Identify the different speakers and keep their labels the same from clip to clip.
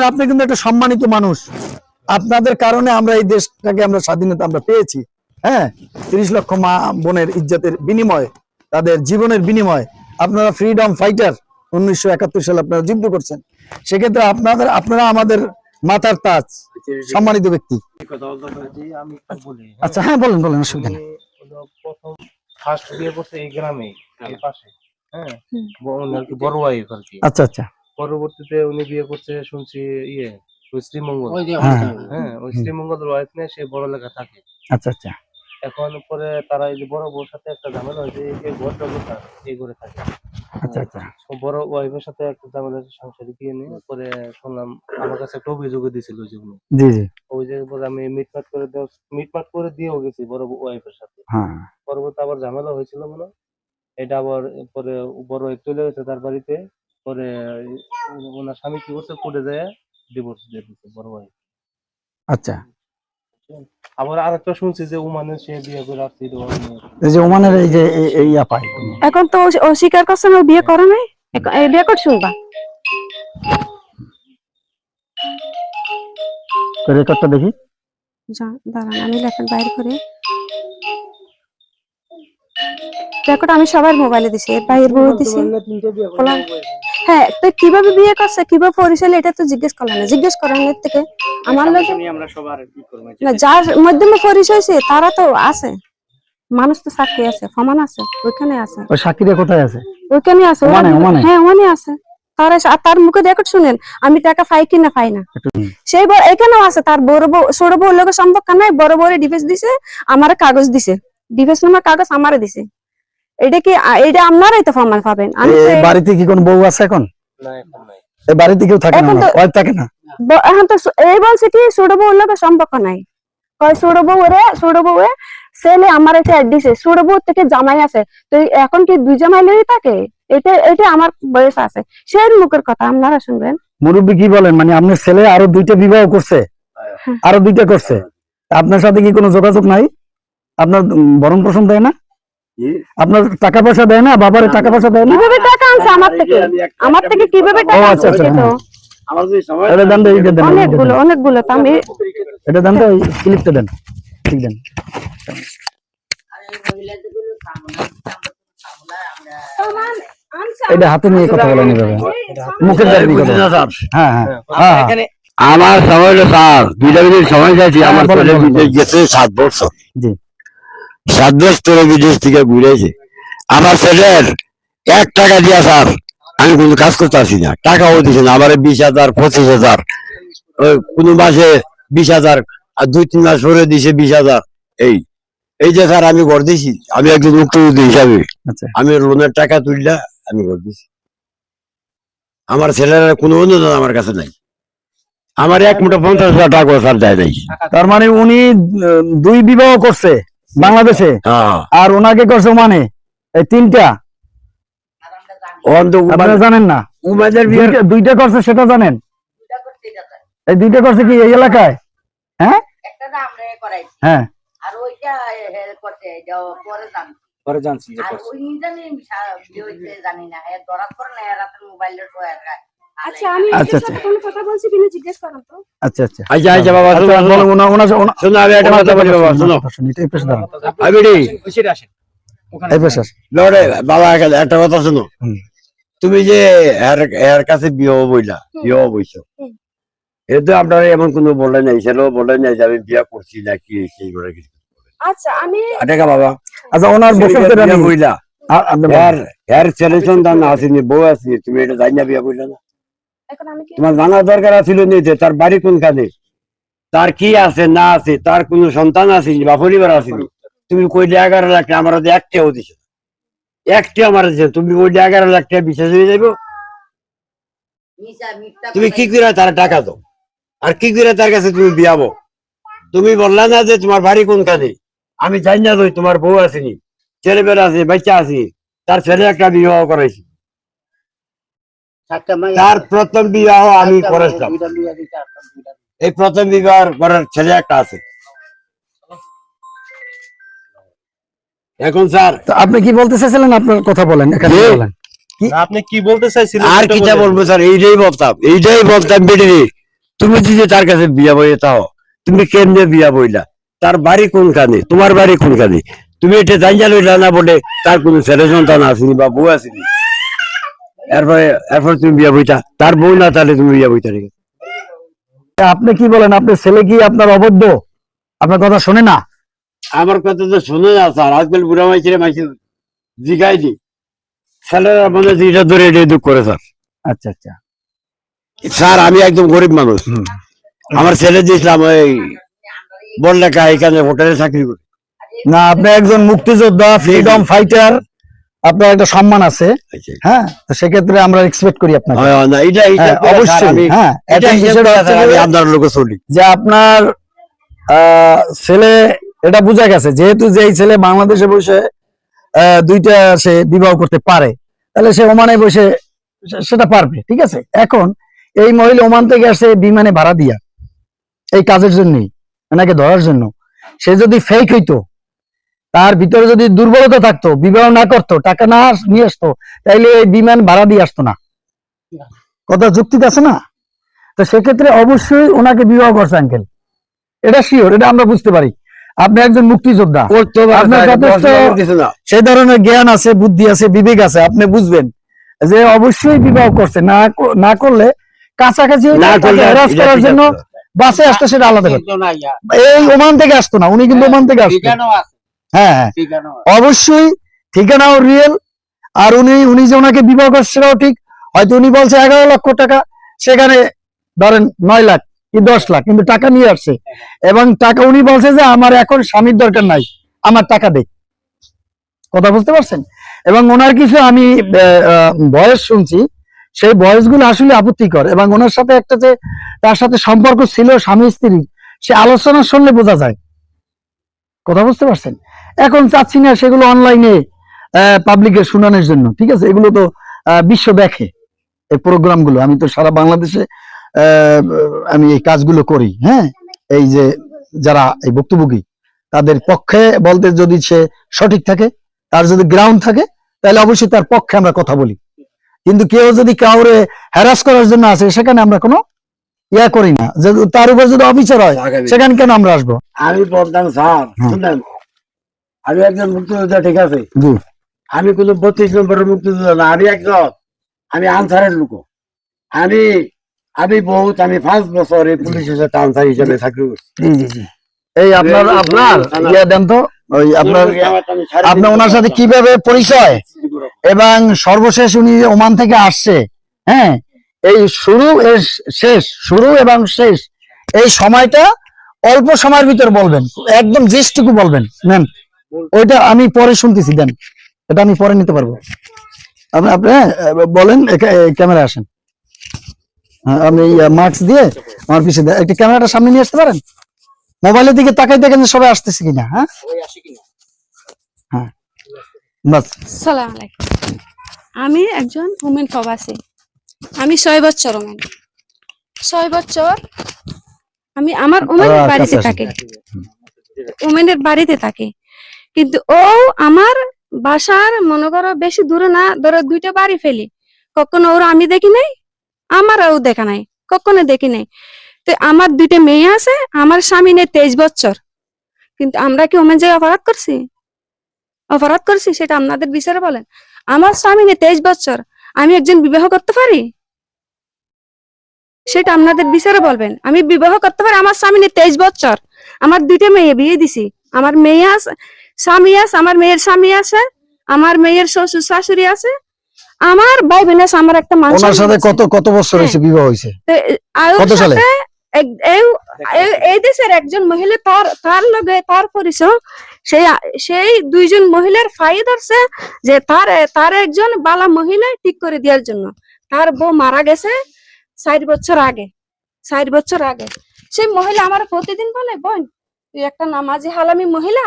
Speaker 1: শুনেন আপনি কিন্তু একটা সম্মানিত মানুষ। আপনাদের কারণে আমরা এই দেশটাকে আমরা স্বাধীনতা আমরা পেয়েছি। হ্যাঁ তিরিশ লক্ষ মা বোনের ইজ্জতের বিনিময়, তাদের জীবনের বিনিময় আপনারা ফ্রিডম ফাইটার উনিশশো একাত্তর সালে আপনারা যুদ্ধ করছেন। সেক্ষেত্রে আপনাদের, আপনারা আমাদের মাথার তাজ, সম্মানিত ব্যক্তি। আচ্ছা হ্যাঁ বলেন বলেন, অসুবিধা নেই। আচ্ছা আচ্ছা।
Speaker 2: পরবর্তীতে উনি বিয়ে করছে শুনছি ইয়ে ওই শ্রীমঙ্গল।
Speaker 1: হ্যাঁ।
Speaker 2: হ্যাঁ ওই শ্রীমঙ্গলের ওয়াইফ নিয়ে সে বড় লেখা থাকে।
Speaker 1: আচ্ছা আচ্ছা।
Speaker 2: এখন পরে তারা এই যে বড় বউর সাথে একটা ঝামেলা হয়েছে এই যে ঘরটা কোথা এই করে থাকে।
Speaker 1: আচ্ছা আচ্ছা।
Speaker 2: বড় ওয়াইফের সাথে একটা ঝামেলা হয়েছে সংসারে গিয়ে নিয়ে পরে শুনলাম আমার কাছে একটা অভিযোগ দিয়েছিল যে উনি।
Speaker 1: জি জি।
Speaker 2: ওই যে পরে আমি মিটমাট করে দেওয়া মিটমাট করে দিয়েও গেছি বড় ওয়াইফের সাথে।
Speaker 1: হ্যাঁ।
Speaker 2: পরবর্তী আবার ঝামেলা হয়েছিল মনে হয়। এটা আবার পরে বড় চলে গেছে তার বাড়িতে। পরে ওনার স্বামী কি করছে কোর্টে যায় ডিভোর্স দিয়ে দিচ্ছে বড় ভাই।
Speaker 1: আচ্ছা।
Speaker 2: আবার আরেকটা শুনছি যে উমানে সে বিয়ে করে আসছে।
Speaker 1: এই যে ওমানের এই যে এই- এই আপাই
Speaker 3: এখন তো ও করছে না বিয়ে করে নাই? শুনবা
Speaker 1: রেকর্ডটা দেখি।
Speaker 3: যা দাঁড়ান আমি লেখার বাইরে করে। রেকর্ড আমি সবার মোবাইলে দিছি এর দিছি। খোলা- হ্যাঁ তো কীভাবে বিয়ে করছে কীভাবে পরিচয় এটা তো জিজ্ঞেস করলাম না। জিজ্ঞেস করার থেকে। আমার লোকে
Speaker 4: আমরা সবার কি করব
Speaker 3: না যার মাধ্যমে পরিচয় হয়েছে তারা তো আছে। মানুষ তো সাক্ষী আছে প্রমাণ আছে ওইখানে আছে।
Speaker 1: ওই সাকিরা কোথায় আছে?
Speaker 3: ওইখানে আছে? হ্যাঁ ওমানে আছে। তার আর তার মুখে রেকর্ড শুনেন আমি টাকা পাই কি না। পাই না সেই বড় এখানেও আছে তার বড় বউ ছোট বউর লোকের সম্পর্ক নাই বড় বউরে ডিভোর্স দিছে আমার কাগজ দিছে। ডিভোর্স নামার কাগজ আমারে দিছে। এটা কি এটা আপনারাই তো প্রমাণ পাবেন। আমি
Speaker 1: বাড়িতে কি কোনো বউ আছে এখন?
Speaker 2: না এখন নাই।
Speaker 1: এই বাড়িতে কেউ থাকে না থাকে না?
Speaker 3: এখন তো এই বলছে কি ছোট বউর লোকের সম্পর্ক নাই। কয় ছোট বউ রে ছোট বউ ছেলে আমার এটা দিছে ছোট বউ থেকে জামাই আছে। তো এখন কি দুই জামাই লেগে থাকে? এটা এটা আমার বয়স আছে। সেই মুখের কথা আপনারা শুনবেন।
Speaker 1: মুরব্বী কি বলেন? মানে আপনার ছেলে আরও দুইটা বিবাহ করছে?
Speaker 3: হ্যাঁ।
Speaker 1: আরও দুইটা করছে? আপনার সাথে কি কোনো যোগাযোগ নাই? আপনার ভরণ পোষণ দেয় না? আপনার টাকা পয়সা দেয় না? বাবার টাকা পয়সা দেয় না?
Speaker 3: কীভাবে টাকা আনছে? আমার থেকে? আমার থেকে কীভাবে টাকা আনছে?
Speaker 1: আচ্ছা, আচ্ছা,
Speaker 3: এটা তো।
Speaker 1: হ্যাঁ। এটা দেন
Speaker 3: অনেকগুলো
Speaker 1: দেন।
Speaker 3: অনেকগুলো তো আমি
Speaker 1: এটা দেন তো ওই ক্লিপটা দেন। ঠিক দেন। এটা হাতে নিয়ে কথা বলেন এভাবে। মুখের দ্বারা কথা হ্যাঁ হ্যাঁ।
Speaker 2: এখানে
Speaker 5: আমার সময় স্যার দুইটা মিনিট সময় চাইছি আমার। গেছে সাত বছর।
Speaker 1: জি।
Speaker 5: সাত বছর ধরে বিদেশ থেকে ঘুরেছে আমার ছেলের এক টাকা দিয়া স্যার আমি কোনো কাজ করতে আসি না। টাকাও দিছে না আমার বিশ হাজার পঁচিশ হাজার কোনো মাসে বিশ হাজার আর দুই তিন মাস পরে দিছে বিশ হাজার। এই এই যে স্যার আমি ঘর দিছি আমি একজন মুক্তবুদ্ধি হিসাবে।
Speaker 1: আচ্ছা।
Speaker 5: আমি লোনের টাকা তুললা আমি ঘর দিছি। আমার ছেলের কোনো অনুদান আমার কাছে নাই। আমার এক মুঠো পঞ্চাশ হাজার টাকা স্যার দেয় নাই।
Speaker 1: তার মানে উনি দুই বিবাহ করছে। বাংলাদেশে?
Speaker 5: হ্যাঁ।
Speaker 1: আর ওনাকে করছে মানে? এই তিনটা। জানেন না? দুইটা- করছে সেটা জানেন? এই দুইটা করছে কি এই এলাকায়? হ্যাঁ? হ্যাঁ।
Speaker 6: আর ওইটা পরে জানি
Speaker 4: পরে জানছি যে
Speaker 6: আর ওই জানি জানি না ধরাত করে না রাতে মোবাইলের
Speaker 3: আচ্ছা আমি
Speaker 1: আচ্ছা,
Speaker 3: এর সাথে কথা বলছি কিনা জিজ্ঞেস করেন তো।
Speaker 1: আচ্ছা
Speaker 5: বাবা শোনো
Speaker 1: বলো, ওনা- ওনা- ওনা-
Speaker 5: শোনো আমি একটা কথা বলি বাবা শোনো।
Speaker 1: শুনি, এই পাশে দাঁড়ান।
Speaker 5: আমি রে
Speaker 4: ওই আসেন। ওখানে
Speaker 1: এই পাশে
Speaker 5: লড়ে বাবা একটা- একটা কথা শোনো। তুমি যে এর এর কাছে বিয়ে বইলা বিয়ে বইছো। তো আপনার এমন কোনো বলে নাই ছেলেও বলে নাই যে আমি বিয়ে করছি না কি সেই করে কিছু
Speaker 3: আচ্ছা আমি
Speaker 5: বাবা।
Speaker 1: আচ্ছা ওনার
Speaker 5: বইলা।
Speaker 1: আ- আপনি বলেন।
Speaker 5: এর এর ছেলে সন্তান আসেনি বউ আসেনি তুমি এটা জানি না বিয়ে বইলা না। তোমার জানার দরকার ছিল নিতে তার বাড়ি কোনখানে? তার কি আছে, না আছে, তার কোন সন্তান আছে বা পরিবার আসেনি তুমি কইলে এগারো লাখ টাকা আমার হাতে একটাও দিছো একটা আমার দিছে তুমি কইলে এগারো লাখ টাকা বিশ্বাস হয়ে যাইব। তুমি কি করে তার টাকা দাও? আর কি করে তার কাছে তুমি বিয়াবো তুমি বললা না যে তোমার বাড়ি কোনখানে? আমি জানি না যে তোমার বউ আসেনি ছেলে বেলা আছে, বাচ্চা আছে। তার ছেলে একটা বিবাহ করাইছি। তার প্রথম বিবাহ আমি করেছিলাম এই প্রথম বিবাহ করার ছেলে একটা আছে এখন স্যার
Speaker 1: তো আপনি কি বলতে চাইছিলেন? আপনার কথা বলেন এখানে
Speaker 5: জি।
Speaker 1: বলেন।
Speaker 2: আপনি কি বলতে চাইছিলেন
Speaker 5: আর
Speaker 2: সেটা
Speaker 5: কিটা
Speaker 2: বলেন।
Speaker 5: বলব স্যার? এইটাই বলতাম এইটাই বলতাম বেটিরি। তুমি যদি তার কাছে বিয়া বইয়ে তাও তুমি কেমনে বিয়া বইলা? তার বাড়ি কোনখানে? তোমার বাড়ি কোনখানে? তুমি এটা জানিয়া লইলা না বলে তার কোন ছেলে সন্তান আসেনি বা বউ আসেনি? এরপরে এরপর তুমি বিয়া বইতা তার বউ না তাহলে তুমি বিয়া বইতা রেখে
Speaker 1: আপনি কি বলেন আপনার ছেলে কি আপনার অবৈধ? আপনার কথা শোনে না?
Speaker 5: আমার কথা তো শুনে না স্যার। আজকাল বুড়া মাইছে মাইছে জিগাই দি। ছেলেরা মনে যেটা ধরে এটা দুঃখ করে স্যার।
Speaker 1: আচ্ছা আচ্ছা।
Speaker 5: স্যার আমি একদম গরিব মানুষ। আমার ছেলে দিয়েছিলাম ওই বললেখা এখানে হোটেলে চাকরি করে।
Speaker 1: না আপনি একজন মুক্তিযোদ্ধা ফ্রিডম ফাইটার আপনার একটা সম্মান আছে।
Speaker 5: আচ্ছা।
Speaker 1: হ্যাঁ? তো সেক্ষেত্রে আমরা এক্সপেক্ট করি আপনাকে।
Speaker 5: হয়, এটা
Speaker 1: হ্যাঁ, অবশ্যই হ্যাঁ যে-
Speaker 5: আপনার
Speaker 1: যে আপনার ছেলে এটা বোঝা গেছে যেহেতু যে ছেলে বাংলাদেশে বসে আহ, দুইটা সে বিবাহ করতে পারে তাহলে সে ওমানে বসে সেটা পারবে ঠিক আছে? এখন এই মহিলা ওমান থেকে আসে বিমানে ভাড়া দিয়া এই কাজের জন্যই ওনাকে ধরার জন্য। সে যদি ফেক হইতো তার ভিতরে যদি দুর্বলতা থাকতো বিবাহ না করতো টাকা না নিয়ে আসতো তাইলে এই বিমান ভাড়া দিয়ে আসতো না। কথা যুক্তি আছে না? তো সেক্ষেত্রে অবশ্যই ওনাকে বিবাহ করছে আঙ্কেল এটা শিওর এটা আমরা বুঝতে পারি। আপনি একজন মুক্তিযোদ্ধা। সেই ধরনের জ্ঞান আছে বুদ্ধি আছে বিবেক আছে আপনি বুঝবেন যে অবশ্যই বিবাহ করছে। না না করলে কাছাকাছি করার জন্য বাসে আসতো সেটা আলাদা এই ওমান থেকে আসতো না উনি কিন্তু ওমান থেকে আসতো। হ্যাঁ হ্যাঁ। অবশ্যই ঠিকানাও রিয়েল আর উনি উনি যে ওনাকে বিবাহ করছে সেটাও ঠিক। হয়তো উনি বলছে এগারো লক্ষ টাকা সেখানে ধরেন নয় লাখ কি দশ লাখ কিন্তু টাকা নিয়ে আসছে। এবং টাকা উনি বলছে যে আমার এখন স্বামীর দরকার নাই আমার টাকা দে। কথা বুঝতে পারছেন? এবং ওনার কিছু আমি বয়স শুনছি সেই বয়সগুলো আসলে আপত্তিকর। এবং ওনার সাথে একটা যে তার সাথে সম্পর্ক ছিল স্বামী স্ত্রী সে আলোচনা শুনলে বোঝা যায়। কথা বুঝতে পারছেন? এখন চাচ্ছি না সেগুলো অনলাইনে পাবলিকের শুনানোর জন্য ঠিক আছে? এগুলো তো বিশ্ব দেখে এই প্রোগ্রামগুলো আমি তো সারা বাংলাদেশে আমি এই কাজগুলো করি হ্যাঁ? এই যে যারা এই ভুক্তভোগী তাদের পক্ষে বলতে যদি সে সঠিক থাকে তার যদি গ্রাউন্ড থাকে তাহলে অবশ্যই তার পক্ষে আমরা কথা বলি। কিন্তু কেউ যদি কাউরে হ্যারাস করার জন্য আসে সেখানে আমরা কোনো ইয়া করি না। তার উপর যদি অবিচার হয় সেখানে কেন আমরা আসব?
Speaker 5: আমি বলতাম স্যার
Speaker 1: হ্যাঁ।
Speaker 5: শুনেন আমি একজন মুক্তিযোদ্ধা ঠিক আছে? আমি কোনো বত্রিশ নম্বরের মুক্তিযোদ্ধা না আমি একজন। আমি আনসারের লোক। আমি আমি বহুত আমি পাঁচ বছর এই পুলিশের সাথে আনসার হিসেবে চাকরি করছি
Speaker 1: জি এই আপনার আপনার ইয়া দেন তো। ওই আপনার আপনার ওনার সাথে কীভাবে পরিচয়? এবং সর্বশেষ উনি ওমান থেকে আসছে হ্যাঁ? এই শুরু এর শেষ শুরু এবং শেষ। এই সময়টা অল্প সময়ের ভিতর বলবেন। একদম যেটুকু বলবেন। নেন। ওইটা আমি পরে শুনতেছি দেন। এটা আমি পরে নিতে পারব। আপনি আপনি হ্যাঁ, বলেন ক্যামেরা আসেন। হ্যাঁ, আপনি মাস্ক দিয়ে আমার পিছিয়ে দেন। একটু ক্যামেরাটা সামনে নিয়ে আসতে পারেন? মোবাইলের দিকে তাকাই দেখেন সবাই আসতেছে কিনা হ্যাঁ?
Speaker 4: সবাই
Speaker 1: বাস।
Speaker 3: সালাম আলাইকুম। আমি একজন উমেন প্রবাসী। আমি ছয় বছর উমেন ছয় বছর আমি আমার উমেনের বাড়িতে। থাকে। বাড়িতে থাকে। কিন্তু ও আমার বাসার, মনে করো, বেশি দূরে না, ধরো দুইটা বাড়ি ফেলি। কখনো ওর আমি দেখি নাই আমার ও দেখা নাই, কখনো দেখি নাই। তো আমার দুইটা মেয়ে আছে, আমার স্বামী নেই তেইশ বছর। কিন্তু আমরা কি ওমেন জায়গায় অপরাধ করছি? অপরাধ করছি, সেটা আপনাদের বিচারে বলেন। আমার স্বামী নেই তেইশ বছর, আমি একজন বিবাহ করতে পারি? সেটা আপনাদের বিচারে বলবেন। আমি বিবাহ করতে পারি, আমার স্বামী নেই তেইশ বছর, আমার দুইটা মেয়ে বিয়ে দিছি, আমার মেয়ে আছে স্বামী আছে আমার মেয়ের স্বামী আছে আমার মেয়ের শ্বশুর শাশুড়ি আছে। আমার ভাই বোন আছে আমার একটা মানুষ
Speaker 1: ওনার সাথে কত কত বছর হয়েছে বিবাহ হয়েছে? কত সালে?
Speaker 3: এই দেশের একজন মহিলা তার তার লগে তার পরিচয়। সেই সেই দুইজন মহিলার ফাই ধরছে যে তার তার একজন বালা মহিলা ঠিক করে দেওয়ার জন্য। তার বউ মারা গেছে ষাট বছর আগে ষাট বছর আগে। সেই মহিলা আমার প্রতিদিন বলে বোন তুই একটা নামাজি হালামি মহিলা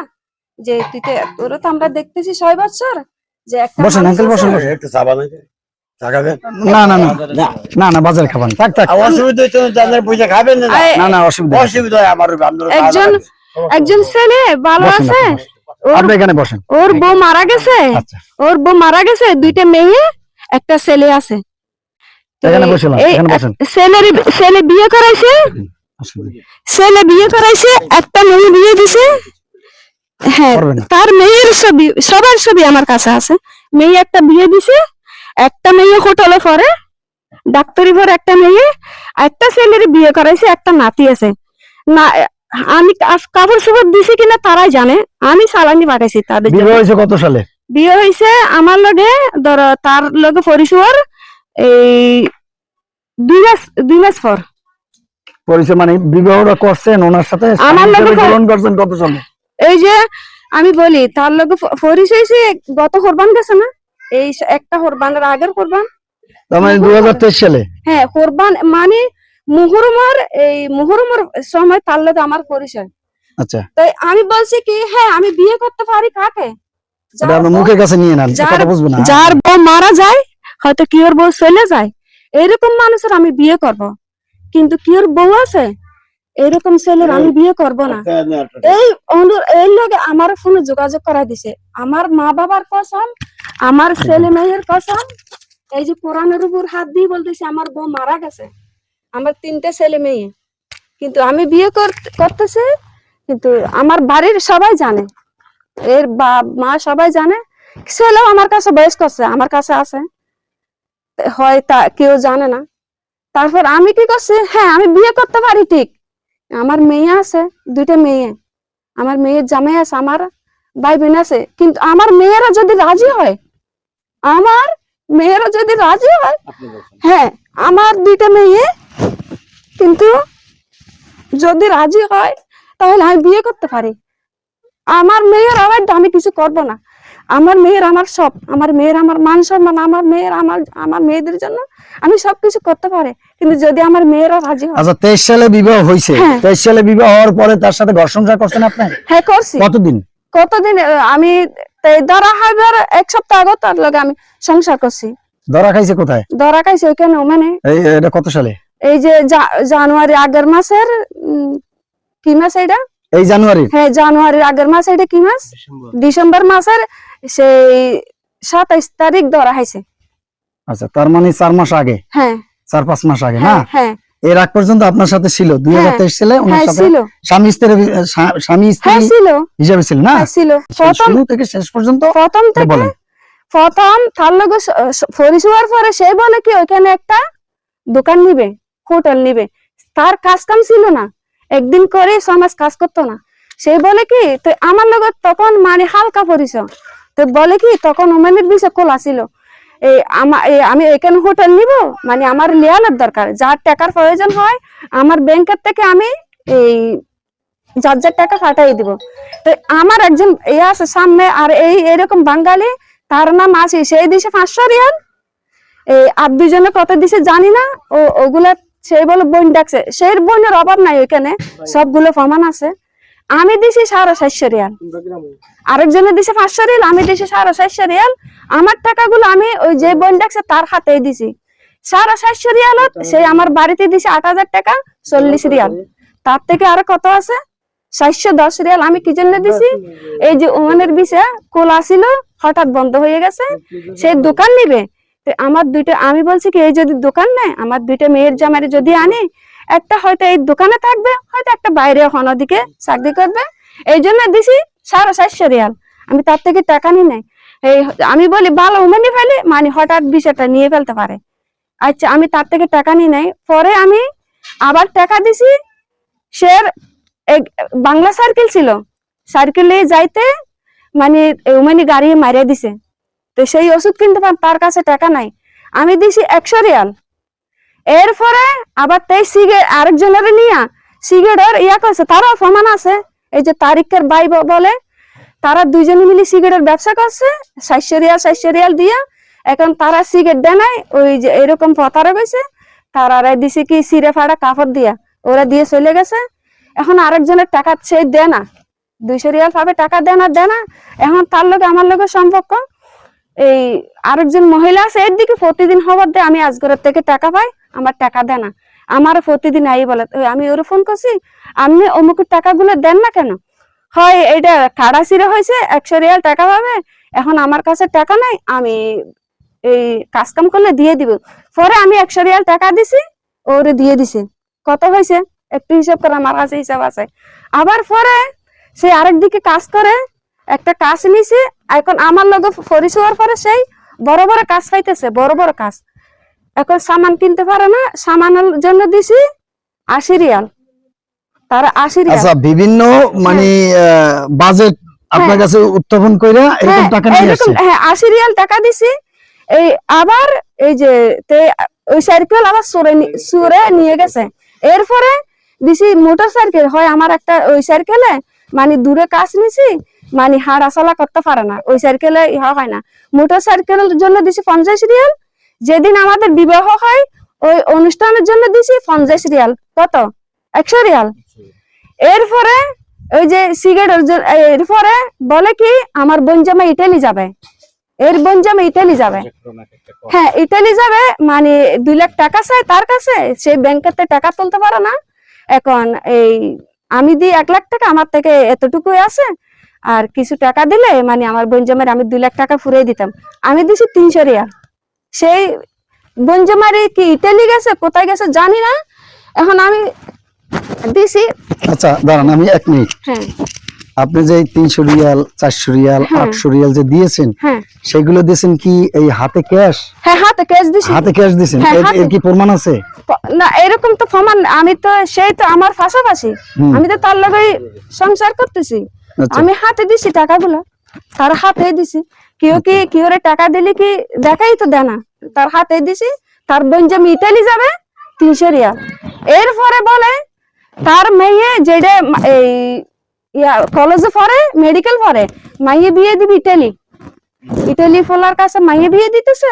Speaker 3: যে তুই তো তোরও তো আমরা দেখতেছি ছয় বছর যে একটা
Speaker 1: বসেন, uncle, বসেন, বসেন।
Speaker 5: একটু চা বানাইতে চা খাবেন
Speaker 1: না না না
Speaker 5: না
Speaker 1: না না খাবেন। থাক থাক।
Speaker 5: অসুবিধা হচ্ছে না, পয়সা খাবেন না।
Speaker 1: না না অসুবিধা
Speaker 5: অসুবিধা আমার
Speaker 3: একজন একজন ছেলে ভালো আছে?
Speaker 1: আপনি,
Speaker 3: ওর
Speaker 1: এখানে বসেন।
Speaker 3: ওর বউ মারা গেছে?
Speaker 1: আচ্ছা।
Speaker 3: ওর বউ মারা গেছে দুইটা মেয়ে একটা ছেলে আছে। ছেলে বিয়ে করাইছে? ছেলে বিয়ে করাইছে একটা মেয়ে বিয়ে দিছে। হ্যাঁ তার মেয়ের ছবি সবার ছবি আমার কাছে আছে। মেয়ে একটা বিয়ে দিছে একটা মেয়ে হোটেলে পড়ে ডাক্তারি পড়ে একটা মেয়ে একটা ছেলের বিয়ে করাইছে একটা নাতি আছে। না আমি কাপড় চোপড় দিছি কিনা তারাই জানে। আমি সালানি পাঠাইছি তাদের।
Speaker 1: বিবাহ হয়েছে কত সালে?
Speaker 3: বিয়ে হয়েছে আমার লগে ধর তার লগে পরিচয় এই দুই মাস দুই মাস পর।
Speaker 1: পরিচয় মানে বিবাহটা করছেন ওনার সাথে
Speaker 3: আমার লগে
Speaker 1: করছেন কত সালে?
Speaker 3: এই যে আমি বলি তার লগে পরিচয় হয়েছে গত কোরবান গেছে না? এই একটা কোরবানের আগের কোরবান।
Speaker 1: মানে দু সালে?
Speaker 3: হ্যাঁ কোরবান মানে মুহরমার এই মুহরমার সময় তার লগে আমার পরিচয়
Speaker 1: আচ্ছা।
Speaker 3: তাই আমি বলছি কি হ্যাঁ আমি বিয়ে করতে পারি কাকে?
Speaker 1: মুখের কাছে নিয়ে নেন
Speaker 3: যার-
Speaker 1: কথা বুঝব না।
Speaker 3: যার বউ মারা যায় হয়তো কি ওর বউ চলে যায় এরকম মানুষের আমি বিয়ে করব। কিন্তু কি ওর বউ আছে এরকম ছেলের আমি বিয়ে করব না। এই অনু- এই লোকে আমার ফোনে যোগাযোগ করা দিছে। আমার মা বাবার কসম আমার ছেলে মেয়ের কসম এই যে কোরআনের উপর হাত দিয়ে বলতেছে আমার বউ মারা গেছে। আমার তিনটে ছেলে মেয়ে। কিন্তু আমি বিয়ে কর- করতেছি কিন্তু আমার বাড়ির সবাই জানে। এর বাপ মা সবাই জানে। ছেলেও আমার কাছে বয়স করছে আমার কাছে আছে। হয় তা কেউ জানে না। তারপর আমি কি করছি? হ্যাঁ আমি বিয়ে করতে পারি ঠিক। আমার মেয়ে আছে দুইটা মেয়ে। আমার মেয়ের জামাই আছে আমার ভাই বোন আছে। কিন্তু আমার মেয়েরা যদি রাজি হয় আমার মেয়েরা যদি রাজি হয় হ্যাঁ আমার দুইটা মেয়ে কিন্তু যদি রাজি হয় তাহলে আমি বিয়ে করতে পারি। আমার মেয়ের আবার আমি কিছু করব না। আমার মেয়ের আমার সব আমার মেয়ের আমার মান সম্মান আমার মেয়ের আমার আমার মেয়েদের জন্য আমি সবকিছু করতে পারে। কিন্তু যদি আমার মেয়েরা রাজি হয়
Speaker 1: আচ্ছা তেইশ সালে বিবাহ হয়েছে
Speaker 3: হ্যাঁ।
Speaker 1: তেইশ সালে বিবাহ হওয়ার পরে তার সাথে ঘর সংসার করছেন আপনি?
Speaker 3: হ্যাঁ করছি।
Speaker 1: কতদিন?
Speaker 3: কতদিন? আমি ধরা হাইবার এক সপ্তাহ আগত তার লগে আমি সংসার করছি।
Speaker 1: ধরা খাইছে কোথায়?
Speaker 3: ধরা খাইছে ওইখানে মানে
Speaker 1: এই এটা কত সালে?
Speaker 3: এই যে জানুয়ারি আগের মাসের উম, কি মাস এটা
Speaker 1: এই জানুয়ারি?
Speaker 3: হ্যাঁ জানুয়ারির আগের মাস এটা কি মাস?
Speaker 2: ডিসেম্বর
Speaker 3: মাসের সেই সাতাইশ তারিখ ধরা হয়েছে।
Speaker 1: আচ্ছা তার মানে চার মাস আগে?
Speaker 3: হ্যাঁ।
Speaker 1: চার পাঁচ মাস আগে না?
Speaker 3: হ্যাঁ হ্যাঁ।
Speaker 1: এর আগ পর্যন্ত আপনার সাথে ছিল? দুই হাজার তেইশ সালে
Speaker 3: হ্যাঁ
Speaker 1: স্বামী স্ত্রী স্বামী স্ত্রী
Speaker 3: হ্যাঁ ছিল।
Speaker 1: হিসাবে ছিল না?
Speaker 3: হ্যাঁ ছিল।
Speaker 1: শুরু থেকে শেষ পর্যন্ত?
Speaker 3: প্রথম থেকে প্রথম তার লগে পরিষেবার পরে সে বলে কি ওইখানে একটা দোকান নিবে হোটেল নিবে। তার কাজ কাম ছিল না। একদিন করে সমাজ কাজ করতো না। সে বলে কি তো আমার লগত তখন মানে হালকা পরিচয় তো বলে কি, তখন ওমেনের বিষয় খোলা ছিল এই আমা- এই আমি এখানে হোটেল নিব মানে আমার লেয়ালের দরকার। যার টাকার প্রয়োজন হয়, আমার ব্যাংকের থেকে আমি এই যার যার টাকা পাঠিয়ে দিব। তো আমার একজন এ আছে সামনে, আর এই এরকম বাঙালি, তার নাম আছে, সেই দিছে পাঁচশো রিয়াল। এই আর দুজনে কত দিছে জানি না, ও, ওগুলা সেই বলে বোন ডাকছে। সেই বোনের অভাব নাই ওইখানে সবগুলো প্রমাণ আছে। আমি দিছি সাড়ে চারশো রিয়াল। আরেকজনে দিছে পাঁচশো রিয়াল, আমি দিছি সাড়ে চারশো রিয়াল। আমার টাকাগুলো আমি ওই যে বোন ডাকছে তার হাতেই দিছি। সাড়ে চারশো রিয়ালত সেই আমার বাড়িতে দিছে আট হাজার টাকা, চল্লিশ রিয়াল। তার থেকে আরও কত আছে? চারশো দশ রিয়াল। আমি কি জন্য দিছি? এই যে ওমানের বিষয় কোলা ছিল, হঠাৎ বন্ধ হয়ে গেছে। সেই দোকান নিবে। তো আমার দুইটা, আমি বলছি কি, এই যদি দোকান নেয়, আমার দুইটা মেয়ের জামাই যদি আনি, একটা হয়তো এই দোকানে থাকবে, হয়তো একটা বাইরে দিকে চাকরি করবে। এই জন্য দিছি সাড়ে চারশো রিয়াল। আমি তার থেকে টাকা নি নাই। এই, আমি বলি, ভালো উমেনি ফেলে মানে হঠাৎ বিষয়টা নিয়ে ফেলতে পারে। আচ্ছা আমি তার থেকে টাকা নি নাই। পরে আমি আবার টাকা দিছি, সে বাংলা সার্কেল ছিল। সার্কেলে যাইতে মানে উমানি গাড়ি মারিয়ে দিছে। তো সেই ওষুধ কিনতে তার কাছে টাকা নাই। আমি দিছি একশো রিয়াল। এরপরে আবার তাই সিগারেট আরেকজনের নিয়া সিগারেটের ইয়া করছে, তারও প্রমাণ আছে। এই যে তারিখের বাই বলে তারা দুইজনে মিলে সিগারেটের ব্যবসা করছে চারশো রিয়াল চারশো রিয়াল দিয়া। এখন তারা সিগারেট দেয় নাই, ওই যে এরকম পতারা গেছে তারা দিছে কি সিরে ফাড়া কাপড় দিয়া, ওরা দিয়ে চলে গেছে। এখন আরেকজনের টাকা সে দেয় না। দুইশো রিয়াল পাবে টাকা দেয় না দেয় না। এখন তার লগে আমার লগে সম্পর্ক। এই আরেকজন মহিলা আছে, এর দিকে প্রতিদিন হবার দেয়, আমি আজগরের থেকে টাকা পাই, আমার টাকা দেয় না। আমার প্রতিদিন আই বলে আমি ওরে ফোন করছি, আপনি অমুকের টাকাগুলো দেন না কেন? হয় এটা কাড়া সিরে হয়েছে, একশো রিয়াল টাকা পাবে, এখন আমার কাছে টাকা নাই, আমি এই কাজ কাম করলে দিয়ে দিব। পরে আমি একশো রিয়াল টাকা দিছি, ওরে দিয়ে দিছে। কত হয়েছে? একটু হিসাব করে, আমার কাছে হিসাব আছে। আবার পরে সে আরেক দিকে কাজ করে একটা কাজ নিছে এখন আমার লগে পরিষেবার পরে সেই বড় বড় কাজ পাইতেছে বড় বড় কাজ। এখন সামান কিনতে পারে না সামানের জন্য দিছি আশি রিয়াল। তারা আশি রিয়াল।
Speaker 1: আচ্ছা বিভিন্ন মানে বাজেট আপনার কাছে উত্থাপন কইরা এরকম
Speaker 3: হ্যাঁ,
Speaker 1: টাকা নিয়ে আসছে?
Speaker 3: হ্যাঁ আশি রিয়াল টাকা দিছি। এই আবার এই যে তে ওই সাইকেল আবার সরে সরে নিয়ে গেছে। এরপরে দিছি মোটর সাইকেল হয় আমার একটা ওই সাইকেলে মানে দূরে কাজ নিছি মানে হাড় আসলা করতে পারে না। ওই সাইকেলে ইহা হয় না। মোটর সাইকেলের জন্য দিছি পঞ্চাশ রিয়াল। যেদিন আমাদের বিবাহ হয়, ওই অনুষ্ঠানের জন্য দিছি পঞ্চাশ রিয়াল। কত? একশো রিয়াল। এরপরে ওই যে সিগারেট এরপরে বলে কি, আমার বোন জামা ইটালি যাবে। এর বোন জামা ইটালি যাবে। হ্যাঁ ইটালি যাবে মানে দুই লাখ টাকা চাই তার কাছে। সে ব্যাংকেতে টাকা তুলতে পারে না। এখন এই, আমি দিই এক লাখ টাকা, আমার থেকে এতটুকুই আছে। আর কিছু টাকা দিলে মানে আমার বোন জামার আমি দুই লাখ টাকা ফুরিয়ে দিতাম। আমি দিছি তিনশো রিয়াল। সেই বোন জামারি কি ইটালি গেছে কোথায় গেছে জানি না। এখন আমি দিছি।
Speaker 1: আচ্ছা দাঁড়ান আমি এক মিনিট।
Speaker 3: হ্যাঁ।
Speaker 1: আপনি যে তিনশো রিয়াল চারশো রিয়াল
Speaker 3: হ্যাঁ।
Speaker 1: আটশো রিয়াল যে দিয়েছেন
Speaker 3: হ্যাঁ।
Speaker 1: সেগুলো দিয়েছেন কি এই হাতে ক্যাশ?
Speaker 3: হ্যাঁ হাতে ক্যাশ দিছি।
Speaker 1: হাতে ক্যাশ দিয়েছেন?
Speaker 3: হ্যাঁ,
Speaker 1: এর-। কি প্রমাণ আছে?
Speaker 3: না এরকম তো প্রমাণ আমি তো সেই তো আমার পাশাপাশি। আমি তো তার লগে সংসার করতেছি। আমি হাতে দিছি টাকাগুলো তার হাতে দিছি। কেউ কি কেউ টাকা দিলে কি দেখাই তো দেয় না তার হাতে দিছি তার বোন যে ইটালি যাবে তিনশো রিয়াল। এরপরে বলে তার মেয়ে যেটা এই কলেজে পড়ে মেডিকেল পড়ে মাইয়ে বিয়ে দিবি ইটালি ইটালি ফলার কাছে মাইয়ে বিয়ে দিতেছে।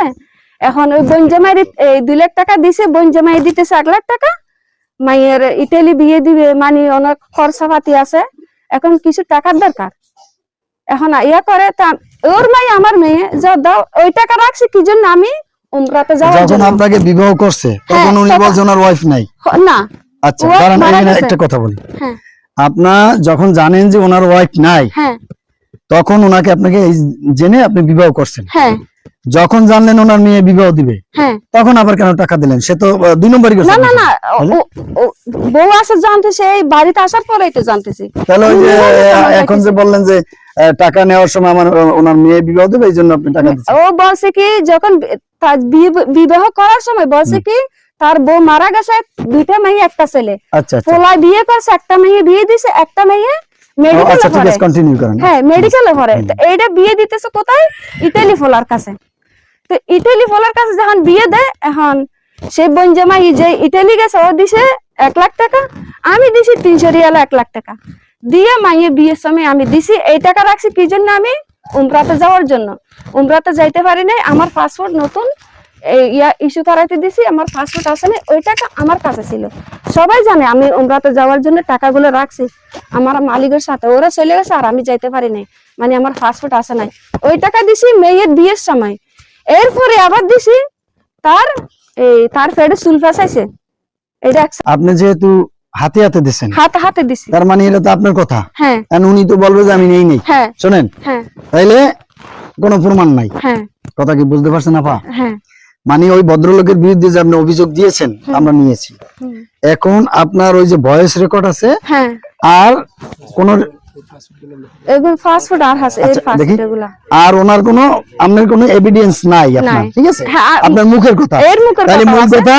Speaker 3: এখন ওই বোন বঞ্জামাই এই দুই লাখ টাকা দিছে বোন বঞ্জামাই দিতেছে এক লাখ টাকা মাইয়ের ইটালি বিয়ে দিবে মানে অনেক খরচা পাতি আছে। এখন কিছু টাকার দরকার। এখন ইয়া করে ওর মাই আমার মেয়ে যা দাও ওই টাকা রাখছি কি জন্য আমি উমরাতে যাওয়ার
Speaker 1: যখন আপনাকে বিবাহ করছে তখন
Speaker 3: হ্যাঁ,
Speaker 1: উনি
Speaker 3: তখন-
Speaker 1: বলছে ওনার ওয়াইফ নাই।
Speaker 3: না।
Speaker 1: আচ্ছা
Speaker 3: মারা
Speaker 1: এখানে একটা কথা বলি।
Speaker 3: হ্যাঁ।
Speaker 1: আপনার যখন জানেন যে ওনার ওয়াইফ নাই
Speaker 3: হ্যাঁ।
Speaker 1: তখন ওনাকে আপনাকে জেনে আপনি বিবাহ করছেন।
Speaker 3: হ্যাঁ।
Speaker 1: যখন জানলেন ওনার মেয়ে বিবাহ দিবে
Speaker 3: হ্যাঁ।
Speaker 1: তখন আবার কেন টাকা দিলেন? সে তো দুই নম্বরই
Speaker 3: না
Speaker 1: করছে
Speaker 3: না না ও- ও- ও- বউ আসে জানতেছে এই বাড়িতে আসার পরেই তো জানতেছি।
Speaker 1: তাহলে ওই যে এখন যে বললেন যে টাকা নেওয়ার সময় আমার ওনার মেয়ে বিবাহ দেবে এই জন্য আপনি টাকা দিচ্ছেন।
Speaker 3: ও বলছে কি যখন তার বিবাহ করার সময় বলছে কি তার বউ মারা গেছে দুইটা মেয়ে একটা ছেলে।
Speaker 1: আচ্ছা আচ্ছা।
Speaker 3: পোলা বিয়ে করছে একটা মেয়ে বিয়ে দিছে একটা মেয়ে মেডিকেলে
Speaker 1: আচ্ছা ঠিক আছে কন্টিনিউ করেন।
Speaker 3: হ্যাঁ মেডিকেলে পড়ে। তো এইটা বিয়ে দিতেছে কোথায়? ইটালি ফোলার কাছে। তো ইটালি ফোলার কাছে যখন বিয়ে দেয় এখন সে বোন জামাই যে ইটালি গেছে ও দিছে এক লাখ টাকা আমি দিছি তিনশো রিয়াল এক লাখ টাকা। দিয়ে মাইয়ে বিয়ের সময় আমি দিছি এই টাকা রাখছি কি জন্য আমি? উমরাতে যাওয়ার জন্য। উমরাতে যাইতে পারি নাই আমার পাসপোর্ট নতুন ইয়া ইস্যু করাইতে দিছি আমার পাসপোর্ট আসে নাই ওই টাকা আমার কাছে ছিল। সবাই জানে আমি উমরাতে যাওয়ার জন্য টাকাগুলো রাখছি। আমার মালিকের সাথে ওরা চলে গেছে আর আমি যাইতে পারি নাই। মানে আমার পাসপোর্ট আসে নাই। ওই টাকা দিছি মেয়ের বিয়ের সময়। এরপরে আবার দিছি তার এই তার ফেডে চুল ফেসাইছে। এটা
Speaker 1: আপনি যেহেতু হাতে হাতে দিচ্ছেন
Speaker 3: হাতে হাতে দিছি।
Speaker 1: তার মানে এটা তো আপনার কথা।
Speaker 3: হ্যাঁ।
Speaker 1: উনি তো বলবে যে আমি নেই নেই
Speaker 3: হ্যাঁ।
Speaker 1: শোনেন
Speaker 3: হ্যাঁ।
Speaker 1: তাইলে কোনো প্রমাণ নাই।
Speaker 3: হ্যাঁ।
Speaker 1: কথা কি বুঝতে পারছেন আপা?
Speaker 3: হ্যাঁ।
Speaker 1: মানে ওই ভদ্রলোকের বিরুদ্ধে যে আপনি অভিযোগ দিয়েছেন আমরা নিয়েছি। এখন আপনার ওই যে ভয়েস রেকর্ড আছে
Speaker 3: হ্যাঁ।
Speaker 1: আর কোন
Speaker 3: আর
Speaker 1: আচ্ছা, ওনার কোনো আপনার কোনো এভিডেন্স নাই আপনার ঠিক আছে?
Speaker 3: হ্যাঁ,
Speaker 1: আপনার মুখের কথা। তাহলে
Speaker 3: কথা
Speaker 1: কথা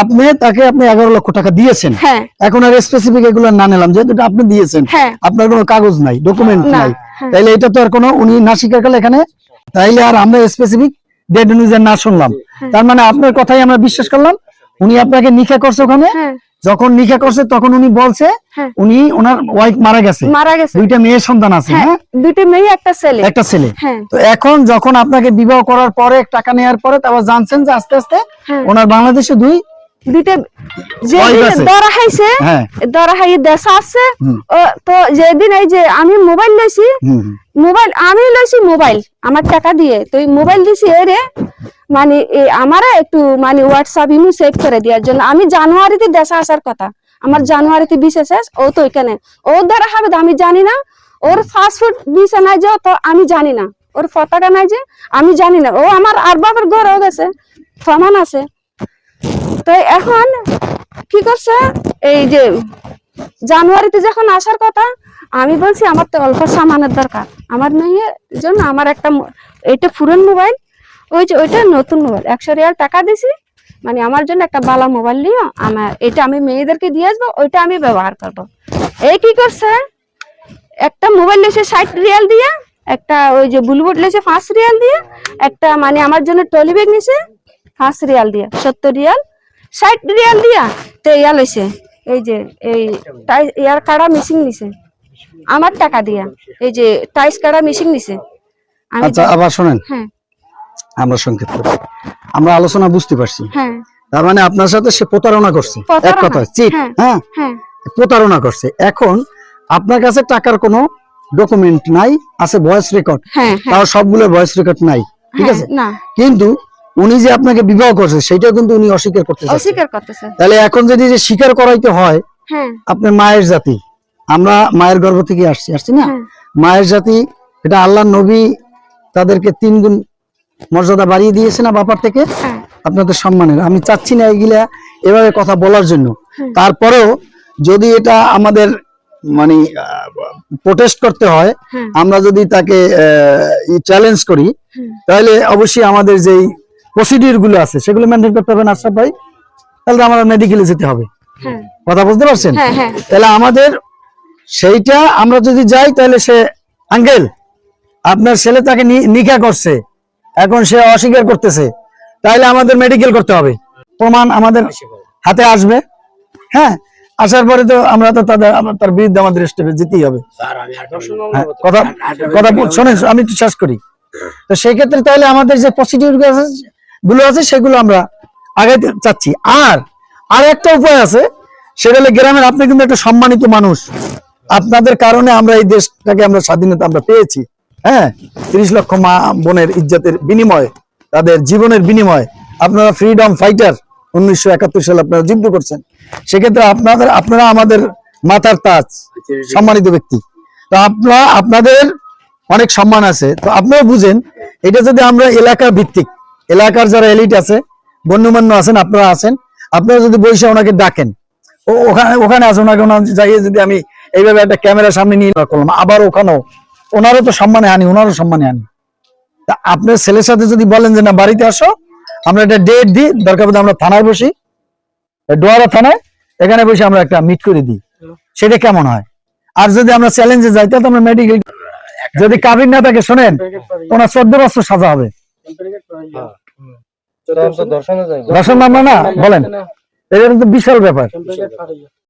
Speaker 1: আপনি তাকে আপনি এগারো লক্ষ টাকা দিয়েছেন।
Speaker 3: হ্যাঁ।
Speaker 1: এখন আর স্পেসিফিক এগুলো না নিলাম যেহেতু আপনি দিয়েছেন।
Speaker 3: হ্যাঁ।
Speaker 1: আপনার কোনো কাগজ নাই ডকুমেন্ট নাই।
Speaker 3: হ্যাঁ।
Speaker 1: তাইলে এটা তো আর কোনো উনি না স্বীকার করলে এখানে তাইলে আর আমরা স্পেসিফিক ডেট নিউজের না শুনলাম।
Speaker 3: হ্যাঁ।
Speaker 1: তার মানে আপনার কথাই আমরা বিশ্বাস করলাম। উনি আপনাকে নিখা করছে ওখানে।
Speaker 3: হ্যাঁ।
Speaker 1: যখন নিখা করছে তখন উনি বলছে
Speaker 3: হ্যাঁ।
Speaker 1: উনি ওনার ওয়াইফ মারা গেছে।
Speaker 3: মারা গেছে।
Speaker 1: দুইটা মেয়ের সন্তান আছে
Speaker 3: হ্যাঁ দুইটা মেয়ে একটা ছেলে।
Speaker 1: একটা ছেলে। তো এখন যখন আপনাকে বিবাহ করার পরে টাকা নেওয়ার পরে তারপর জানছেন যে আস্তে আস্তে ওনার বাংলাদেশে দুই
Speaker 3: দুইটা যে
Speaker 1: আছে।
Speaker 3: দরা খাইছে
Speaker 1: হ্যাঁ।
Speaker 3: দরা দেশা। ও, তো যেদিন এই যে আমি মোবাইল লইছি। মোবাইল আমি লইছি মোবাইল আমার টাকা দিয়ে। তো মোবাইল দিছি এরে মানে আমারে একটু মানে হোয়াটসঅ্যাপ ইমু সেভ করে দেওয়ার জন্য। আমি জানুয়ারিতে দেশে আসার কথা। আমার জানুয়ারিতে বিশে শেষ ও তো ওইখানে ওর দ্বারা হবে আমি জানি না। ওর ফাস্টফুড দিছে নাই যে তো আমি জানি না। ওর পতাকা নাই যে আমি জানি না। ও আমার আর বাবার ঘর হয়ে গেছে। প্রমাণ আছে। তো এখন কি করছে? এই যে জানুয়ারিতে যখন আসার কথা, আমি বলছি, আমার তো অল্প সামানের দরকার। আমার মেয়ের জন্য আমার একটা এইটা পুরন মোবাইল, ওই যে ওইটা নতুন মোবাইল। একশো রিয়াল টাকা দিছি মানে আমার জন্য একটা বালা মোবাইল নিও, আমার এটা আমি মেয়েদেরকে দিয়ে আসব, ওইটা আমি ব্যবহার করব। এই কি করছে? একটা মোবাইল লেসে ষাট রিয়াল দিয়ে, একটা ওই যে বুলবুট লেসে পাঁচ রিয়াল দিয়ে, একটা মানে আমার জন্য টলি ব্যাগ নিছে, পাঁচ রিয়াল দিয়ে, সত্তর রিয়াল। ষাট রিয়াল দিয়া? তো ইয়া লইছে এই যে এই টাই- ইয়ার কাড়া মিশিং নিছে। আমার টাকা দিয়া এই যে টাইস কাড়া মিশিং নিছে।
Speaker 1: আচ্ছা আবার শোনেন।
Speaker 3: হ্যাঁ।
Speaker 1: আমরা সংক্ষেপ করি। আমরা আলোচনা বুঝতে পারছি।
Speaker 3: হ্যাঁ।
Speaker 1: তার মানে আপনার সাথে সে প্রতারণা করছে। এক কথা চিট
Speaker 3: হ্যাঁ।
Speaker 1: হ্যাঁ?
Speaker 3: হ্যাঁ।
Speaker 1: প্রতারণা করছে। এখন আপনার কাছে টাকার কোনো ডকুমেন্ট নাই আছে ভয়েস রেকর্ড
Speaker 3: হ্যাঁ হ্যাঁ।
Speaker 1: তাও সবগুলো ভয়েস রেকর্ড নাই ঠিক আছে?
Speaker 3: না।
Speaker 1: কিন্তু উনি যে আপনাকে বিবাহ করছে সেটাও কিন্তু উনি অস্বীকার করতে
Speaker 3: অস্বীকার করতেছে।
Speaker 1: তাহলে এখন যদি যে স্বীকার করাইতে হয়
Speaker 3: হ্যাঁ।
Speaker 1: আপনার মায়ের জাতি আমরা মায়ের গর্ভ থেকে আসছি আসছি না?
Speaker 3: হ্যাঁ।
Speaker 1: মায়ের জাতি এটা আল্লাহ নবী তাদেরকে তিন গুণ মর্যাদা বাড়িয়ে দিয়েছে না বাপার থেকে?
Speaker 3: হ্যাঁ।
Speaker 1: আপনাদের সম্মানের। আমি চাচ্ছি না এগুলা এভাবে কথা বলার জন্য। তারপরেও যদি এটা আমাদের মানে প্রোটেস্ট করতে হয়
Speaker 3: হ্যাঁ।
Speaker 1: আমরা যদি তাকে চ্যালেঞ্জ করি তাহলে অবশ্যই আমাদের যেই প্রসিডিউরগুলো আছে সেগুলো মেনটেন করতে হবে আশরাফ ভাই। তাহলে আমরা মেডিকেলে যেতে হবে।
Speaker 3: হ্যাঁ।
Speaker 1: কথা বুঝতে পারছেন?
Speaker 3: হ্যাঁ হ্যাঁ।
Speaker 1: তাহলে আমাদের সেইটা আমরা যদি যাই তাহলে সে আঙ্কেল আপনার ছেলে তাকে নিকা করছে। এখন সে অস্বীকার করতেছে। তাহলে আমাদের মেডিকেল করতে হবে। প্রমাণ আমাদের হাতে আসবে। হ্যাঁ আসার পরে তো আমরা তো তাদের তার বিরুদ্ধে আমাদের স্টেপে যেতেই হবে। হ্যাঁ, কথা কথা শোনেন আমি একটু শেষ করি। তো সেই ক্ষেত্রে তাহলে আমাদের যে প্রসিডিউর গুলো আছে, সেগুলো আমরা আগাইতে চাচ্ছি। আর আর একটা উপায় আছে, সেটা হলো গ্রামের আপনি কিন্তু একটা সম্মানিত মানুষ। আপনাদের কারণে আমরা এই দেশটাকে আমরা স্বাধীনতা আমরা পেয়েছি। হ্যাঁ তিরিশ লক্ষ মা বোনের ইজ্জতের বিনিময়ে, তাদের জীবনের বিনিময়ে আপনারা ফ্রিডম ফাইটার উনিশশো একাত্তর সালে আপনারা যুদ্ধ করছেন। সেক্ষেত্রে আপনাদের, আপনারা আমাদের মাথার তাজ, সম্মানিত ব্যক্তি। তো আপনারা, আপনাদের অনেক সম্মান আছে। তো আপনারা বুঝেন, এটা যদি আমরা এলাকা ভিত্তিক এলাকার যারা এলিট আছে গণ্যমান্য আছেন আপনারা আছেন আপনারা যদি বৈশা ওনাকে ডাকেন ওখানে ওখানে আছে ওনাকে ওনার যাইয়ে যদি আমি এইভাবে একটা ক্যামেরার সামনে নিয়ে করলাম আবার ওখানেও ওনারও তো সম্মানে আনি ওনারও সম্মানে আনি তা আপনার ছেলের সাথে যদি বলেন যে না বাড়িতে আসো আমরা একটা ডেট দিই দরকার পড়লে আমরা থানায় বসি। ডোয়ারা থানায় এখানে বসে আমরা একটা মিট করে দিই। সেটা কেমন হয়? আর যদি আমরা চ্যালেঞ্জে যাই তাহলে আমরা মেডিকেল যদি কাবিন না থাকে শোনেন ওনার চোদ্দ বছর সাজা হবে।
Speaker 2: তো
Speaker 1: দর্শন মামলা না বলেন। এটা কিন্তু বিশাল ব্যাপার।